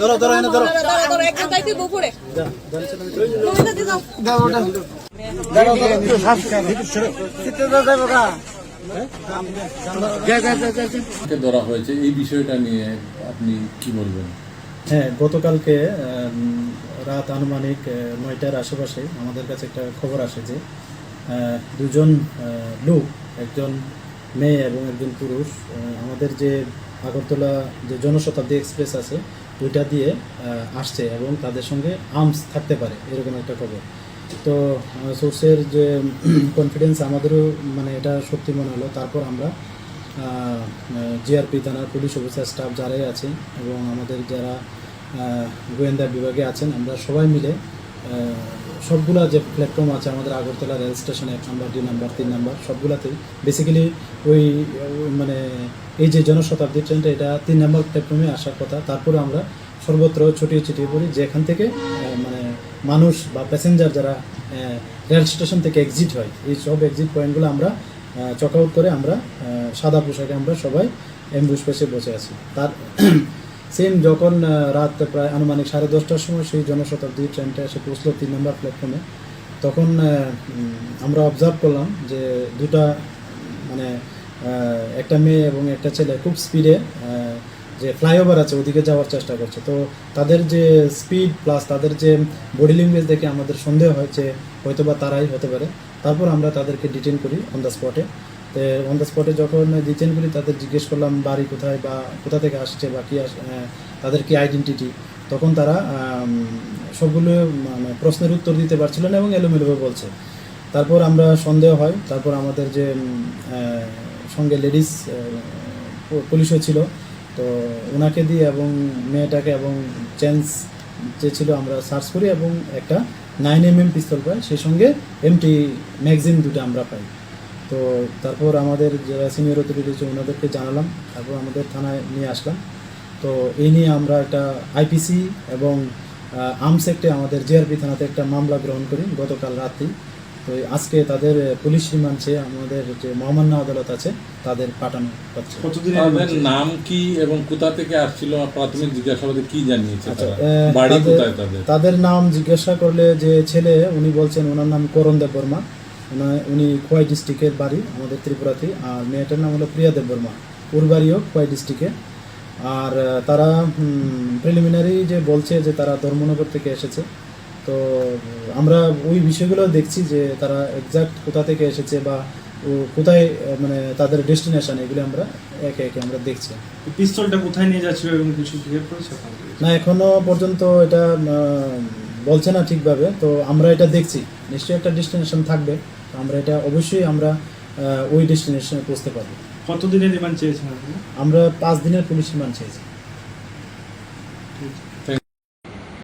ধরো ধরো এনে ধরো দাঁড়াও দাঁড়াও। একটু শ্বাস ভিতর ছেড়ে চিত্তে দাও দেবো না যা যা যা যা যা। ধরা হয়েছে, এই বিষয়টা নিয়ে আপনি কি বলবেন? হ্যাঁ গতকালকে রাত আনুমানিক নয়টার আশেপাশে আমাদের কাছে একটা খবর আসে যে দুজন লোক, একজন মেয়ে এবং একজন পুরুষ আমাদের যে আগরতলা যে জনশতাব্দী এক্সপ্রেস আছে, ওইটা দিয়ে আসছে এবং তাদের সঙ্গে আর্মস থাকতে পারে, এরকম একটা খবর। তো সোর্সের যে কনফিডেন্স আমাদেরও মানে এটা সত্যি মনে হলো। তারপর আমরা জিআরপি থানার পুলিশ অফিসার স্টাফ যারাই আছে এবং আমাদের যারা গোয়েন্দা বিভাগে আছেন, আমরা সবাই মিলে সবগুলা যে প্ল্যাটফর্ম আছে আমাদের আগরতলা রেল স্টেশন এক নাম্বার, দুই নাম্বার, তিন নাম্বার, সবগুলাতেই বেসিক্যালি ওই মানে এই যে জনশতাব্দী ট্রেনটা এটা তিন নাম্বার প্ল্যাটফর্মে আসার কথা। তারপরে আমরা সর্বত্র ছুটিয়ে ছিটিয়ে পড়ি। যেখান থেকে মানে মানুষ বা প্যাসেঞ্জার যারা রেল স্টেশন থেকে এক্সিট হয়, এই সব এক্সিট পয়েন্টগুলো আমরা চক আউট করে আমরা সাদা পোশাকে আমরা সবাই অ্যাম্বুশ পেশে বসে আছি। তার সেম যখন রাত প্রায় আনুমানিক সাড়ে দশটার সময় সেই জনশতাব্দী ট্রেনটা এসে পৌঁছলো তিন নম্বর প্ল্যাটফর্মে তখন আমরা অবজার্ভ করলাম যে দুটা মানে একটা মেয়ে এবং একটা ছেলে খুব স্পিডে যে ফ্লাইওভার আছে, ওদিকে যাওয়ার চেষ্টা করছে। তো তাদের যে স্পিড প্লাস তাদের যে বডি ল্যাঙ্গুয়েজ দেখে আমাদের সন্দেহ হয়েছে হয়তো বা তারাই হতে পারে। তারপর আমরা তাদেরকে ডিটেন করি অন দ্য স্পটে তো অন দ্য স্পটে যখন ডিটেন করি, তাদের জিজ্ঞেস করলাম, বাড়ি কোথায় বা কোথা থেকে আসছে বা কী তাদের কি আইডেন্টিটি তখন তারা সবগুলো মানে প্রশ্নের উত্তর দিতে পারছিল না এবং এলোমেলোভাবে বলছে। তারপর আমরা সন্দেহ হয়, তারপর আমাদের যে সঙ্গে লেডিস পুলিশও ছিল। তো ওনাকে দিয়ে এবং মেয়েটাকে এবং চেঞ্জ যে ছিল আমরা সার্চ করি এবং একটা নাইন এম এম পিস্তল পাই সেই সঙ্গে এমটি ম্যাগজিন দুটো আমরা পাই। তো তারপর আমাদের যারা সিনিয়র অথরিটি আছে ওনাদেরকে জানালাম, তারপর আমাদের থানায় নিয়ে আসলাম। তো এই নিয়ে আমরা একটা আইপিসি এবং আর্মস একটে আমাদের জিআরপি থানাতে একটা মামলা গ্রহণ করি গতকাল রাতেই তো আজকে তাদের পুলিশ রিমান্ডে আমাদের যে মহামান্য আদালত আছে তাদের পাঠানো হচ্ছে। তাদের নাম কি এবং কোথা থেকে আসছিল প্রাথমিক জিজ্ঞাসাবাদে কি জানিয়েছে আচ্ছা, বাড়ি তাদের- কোথায় তাদের? তাদের নাম জিজ্ঞাসা করলে যে ছেলে উনি বলছেন ওনার নাম করণ দেব বর্মা উনি খোয়াই ডিস্ট্রিক্টের বাড়ি আমাদের ত্রিপুরাতে। আর মেয়েটার নাম হলো প্রিয়া দেব বর্মা ওর বাড়িও খোয়াই ডিস্ট্রিক্টে। আর তারা প্রিলিমিনারি যে বলছে যে তারা ধর্মনগর থেকে এসেছে। তো আমরা ওই বিষয়গুলো দেখছি যে তারা এক্সাক্ট কোথা থেকে এসেছে বা কোথায় মানে তাদের ডেস্টিনেশন এগুলো আমরা একে একে আমরা দেখছি। পিস্তলটা কোথায় নিয়ে যাচ্ছিল এবং কিছু করেছে? না এখনও পর্যন্ত এটা বলছে না ঠিকভাবে তো আমরা এটা দেখছি। নিশ্চয়ই একটা ডেস্টিনেশন থাকবে তো আমরা এটা অবশ্যই আমরা ওই ডেস্টিনেশনে পৌঁছতে পারব। কতদিনের রিমান্ড চেয়েছেন আমরা পাঁচ দিনের পুলিশ রিমান্ড চেয়েছি।